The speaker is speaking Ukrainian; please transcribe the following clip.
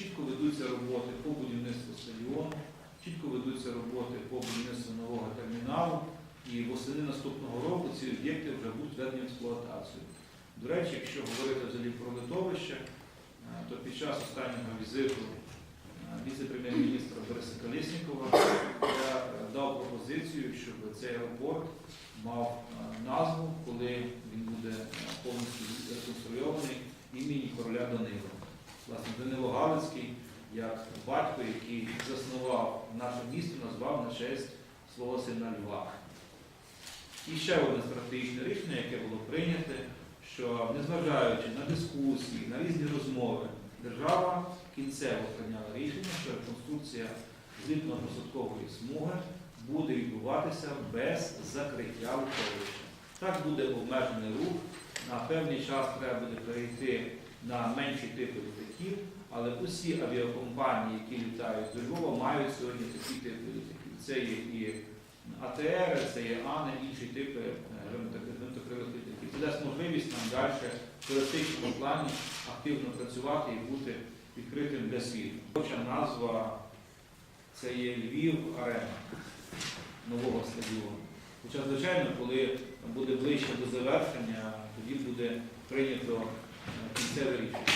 чітко ведуться роботи по будівництву стадіону, чітко ведуться роботи по будівництву нового терміналу. І восени наступного року ці об'єкти вже будуть введені в експлуатацію. До речі, якщо говорити взагалі про литовище, е, то під час останнього візиту е, віце-прем'єр-міністра Бориса Колєснікова я е, дав пропозицію, щоб цей аеропорт мав назву, коли він буде повністю реконструйований імені короля Данила. Власне, Данило Галицький, як батько, який заснував наше місто, назвав на честь свого сина Льва. І ще одне стратегічне рішення, яке було прийняте, що незважаючи на дискусії, на різні розмови, держава кінцево прийняла рішення, що реконструкція злітно-посадкової смуги буде відбуватися без закриття литовища. Так буде обмежений рух. На певний час треба буде перейти на менші типи літаків, але усі авіакомпанії, які літають до Львова, мають сьогодні такі типи літаків. Це є і АТР, це є АНИ, інші типи е, гвинтокрилих літаків. Це дасть можливість нам далі в туристичному плані активно працювати і бути відкритим для світу. Робоча назва це є Львів Арена нового стадіону. Хоча, звичайно, коли буде ближче до завершення, тоді буде прийнято е, кінцеве рішення.